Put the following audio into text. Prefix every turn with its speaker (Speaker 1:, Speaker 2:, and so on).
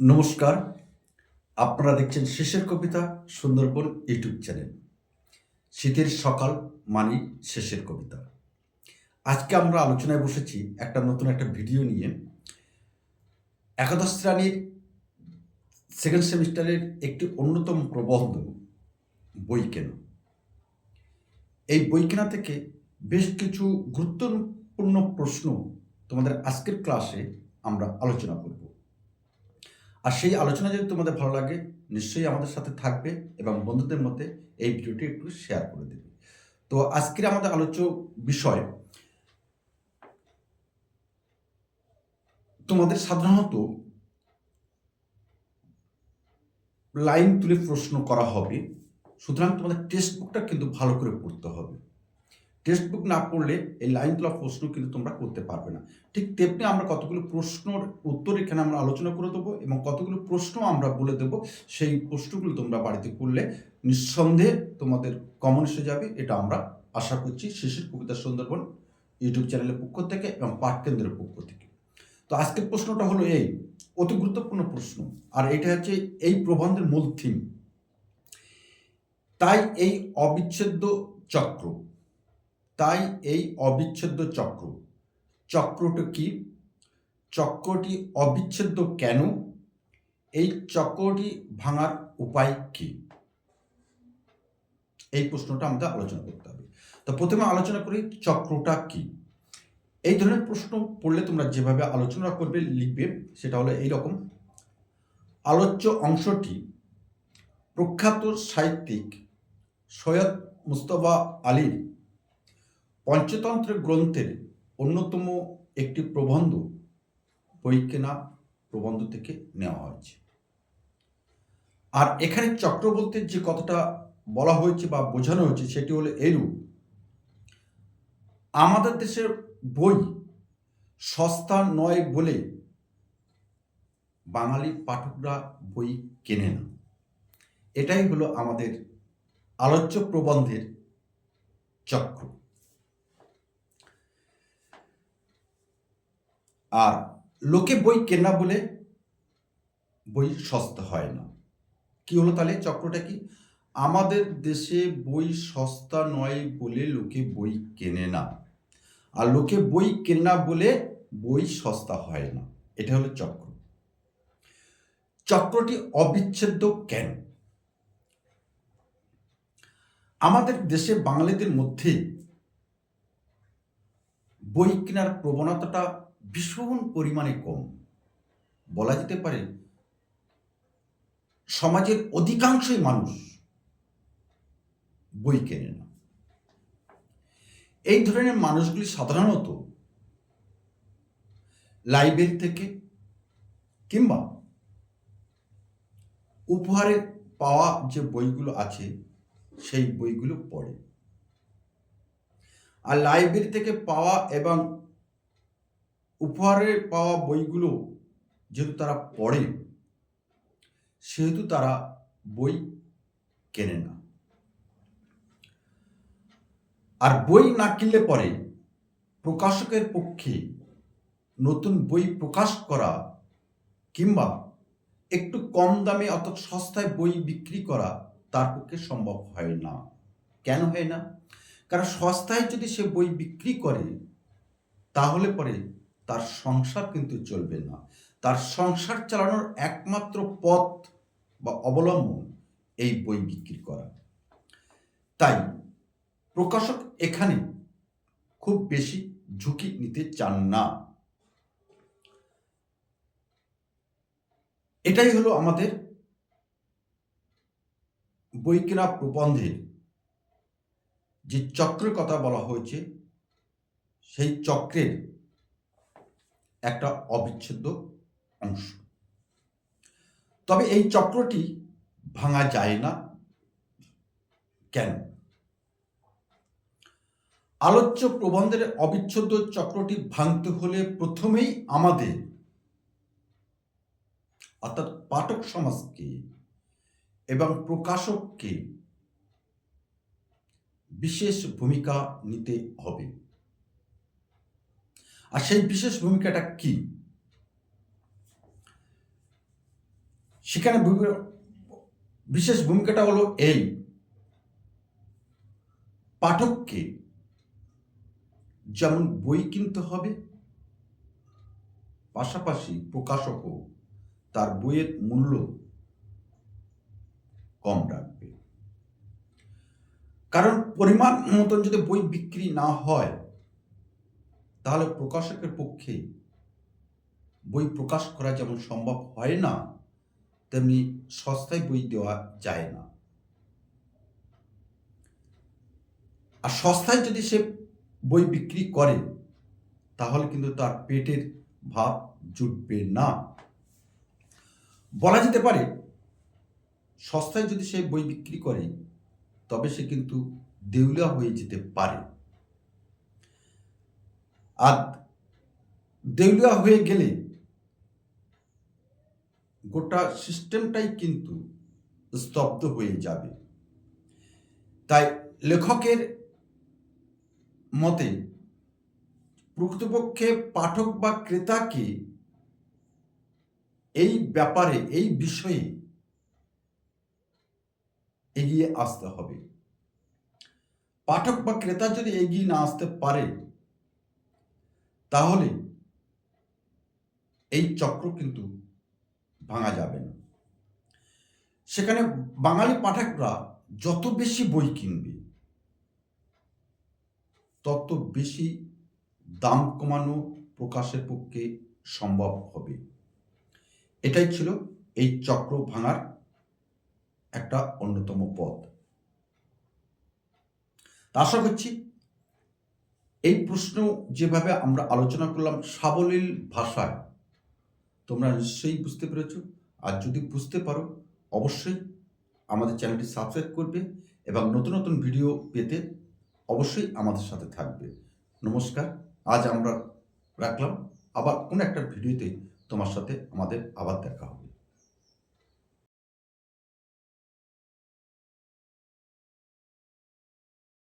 Speaker 1: নমস্কার। আপনারা দেখছেন শেষের কবিতা, সুন্দরবন ইউটিউব চ্যানেল। শীতের সকাল মানি শেষের কবিতা। আজকে আমরা আলোচনায় বসেছি একটা নতুন একটা ভিডিও নিয়ে। একাদশ শ্রেণির সেকেন্ড সেমিস্টারের একটি অন্যতম প্রবন্ধ, বই কেনা। এই বই কেনা থেকে বেশ কিছু গুরুত্বপূর্ণ প্রশ্ন তোমাদের আজকের ক্লাসে আমরা আলোচনা করব। আর সেই আলোচনা যদি তোমাদের ভালো লাগে, নিশ্চয়ই আমাদের সাথে থাকবে এবং বন্ধুদের মধ্যে এই ভিডিওটি একটু শেয়ার করে দেবে। তো আজকের আমাদের আলোচ্য বিষয়, তোমাদের সাধারণত লাইন তুলে প্রশ্ন করা হবে, সুতরাং তোমাদের টেক্সট বুকটা কিন্তু ভালো করে পড়তে হবে। টেক্সট বুক না পড়লে এই লাইন তোলা প্রশ্ন কিন্তু তোমরা করতে পারবে না। ঠিক তেমনি আমরা কতগুলো প্রশ্নর উত্তর এখানে আমরা আলোচনা করে দেবো এবং কতগুলো প্রশ্ন আমরা বলে দেবো, সেই প্রশ্নগুলো তোমরা বাড়িতে করলে নিঃসন্দেহে তোমাদের কমন এসে যাবে। এটা আমরা আশা করছি শিশির কবিতা সুন্দরবন ইউটিউব চ্যানেলের পক্ষ থেকে এবং পাঠ কেন্দ্রের পক্ষ থেকে। তো আজকের প্রশ্নটা হলো এই, অতি গুরুত্বপূর্ণ প্রশ্ন, আর এটা হচ্ছে এই প্রবন্ধের মূল থিম তাই এই অবিচ্ছেদ্য চক্র তাই এই অবিচ্ছেদ্য চক্র। চক্রটা কি? চক্রটি অবিচ্ছেদ্য কেন? এই চক্রটি ভাঙার উপায় কি? এই প্রশ্নটা আমাদের আলোচনা করতে হবে। তো প্রথমে আলোচনা করি চক্রটা কি? এই ধরনের প্রশ্ন পড়লে তোমরা যেভাবে আলোচনা করবে, লিখবে, সেটা হলো এই রকম আলোচ্য অংশটি প্রখ্যাত সাহিত্যিক সৈয়দ মুস্তফা আলীর পঞ্চতন্ত্র গ্রন্থের অন্যতম একটি প্রবন্ধ বই কেনা প্রবন্ধ থেকে নেওয়া হয়েছে। আর এখানে চক্রবর্তীর যে কথাটা বলা হয়েছে বা বোঝানো হয়েছে সেটি হলো এরূপ। আমাদের দেশের বই সস্তা নয় বলে বাঙালি পাঠকরা বই কেনে না। এটাই হলো আমাদের আলোচ্য প্রবন্ধের চক্র। আর লোকে বই কেনা বলে বই সস্তা হয় না। কি হলো তাহলে চক্রটা কি? আমাদের দেশে বই সস্তা নয় বলে লোকে বই কেনে না। আর লোকে বই কেনা বলে বই সস্তা হয় না। এটা হলো চক্র। চক্রটি অবিচ্ছেদ্য কেন? আমাদের দেশে বাঙালিদের মধ্যে বই কেনার প্রবণতাটা ভীষণ পরিমাণে কম। বলা যেতে পারে সমাজের অধিকাংশই মানুষ বই কেনে না। এই ধরনের মানুষগুলি সাধারণত লাইব্রেরি থেকে কিংবা উপহারে পাওয়া যে বইগুলো আছে, সেই বইগুলো পড়ে। আর লাইব্রেরি থেকে পাওয়া এবং উপহারে পাওয়া বইগুলো যেহেতু তারা পড়ে, সেহেতু তারা বই কেনে না। আর বই না কিনলে পরে প্রকাশকের পক্ষে নতুন বই প্রকাশ করা কিংবা একটু কম দামে অর্থাৎ সস্তায় বই বিক্রি করা তার পক্ষে সম্ভব হয় না। কেন হয় না? কারণ সস্তায় যদি সে বই বিক্রি করে, তাহলে পরে তার সংসার কিন্তু চলবে না। তার সংসার চালানোর একমাত্র পথ বা অবলম্বন এই বই বিক্রি করা। তাই প্রকাশক এখানে খুব বেশি ঝুঁকি নিতে চান না। এটাই হলো আমাদের বই কেনা প্রবন্ধের যে চক্রের কথা বলা হয়েছে, সেই চক্রের একটা অবিচ্ছেদ্য অংশ। তবে এই চক্রটি ভাঙা যায় না। কেন? আলোচ্য প্রবন্ধের অবিচ্ছেদ্য চক্রটি ভাঙতে হলে প্রথমেই আমাদের, অর্থাৎ পাঠক সমাজকে এবং প্রকাশককে বিশেষ ভূমিকা নিতে হবে। আর সেই বিশেষ ভূমিকাটা কি? সেখানে বিশেষ ভূমিকাটা হলো এই। পাঠককে যেমন বই কিনতে হবে, পাশাপাশি প্রকাশকও তার বইয়ের মূল্য কম রাখবে। কারণ পরিমাণ মতন যদি বই বিক্রি না হয় তাহলে প্রকাশকের পক্ষে বই প্রকাশ করা যেমন সম্ভব হয় না, তেমনি সস্তায় বই দেওয়া যায় না। আর সস্তায় যদি সে বই বিক্রি করে, তাহলে কিন্তু তার পেটের ভাব জুটবে না। বলা যেতে পারে, সস্তায় যদি সে বই বিক্রি করে, তবে সে কিন্তু দেউলিয়া হয়ে যেতে পারে। আর দেউলিয়া হয়ে গেলে গোটা সিস্টেমটাই কিন্তু স্তব্ধ হয়ে যাবে। তাই লেখকের মতে প্রকৃতপক্ষে পাঠক বা ক্রেতাকে এই ব্যাপারে, এই বিষয়ে এগিয়ে আসতে হবে। পাঠক বা ক্রেতা যদি এগিয়ে না আসতে পারে তাহলে এই চক্র কিন্তু ভাঙা যাবে না। সেখানে বাঙালি পাঠকরা যত বেশি বই কিনবে, তত বেশি দাম কমানো প্রকাশের পক্ষে সম্ভব হবে। এটাই ছিল এই চক্র ভাঙার একটা অন্যতম পথ। আশা করছি এই প্রশ্ন যেভাবে আমরা আলোচনা করলাম সাবলীল ভাষায়, তোমরা নিশ্চয়ই বুঝতে পেরেছ। আর যদি বুঝতে পারো, অবশ্যই আমাদের চ্যানেলটি সাবস্ক্রাইব করবে এবং নতুন নতুন ভিডিও পেতে অবশ্যই আমাদের সাথে থাকবে। নমস্কার, আজ আমরা রাখলাম। আবার কোনো একটা ভিডিওতে তোমার সাথে আমাদের আবার দেখা হবে।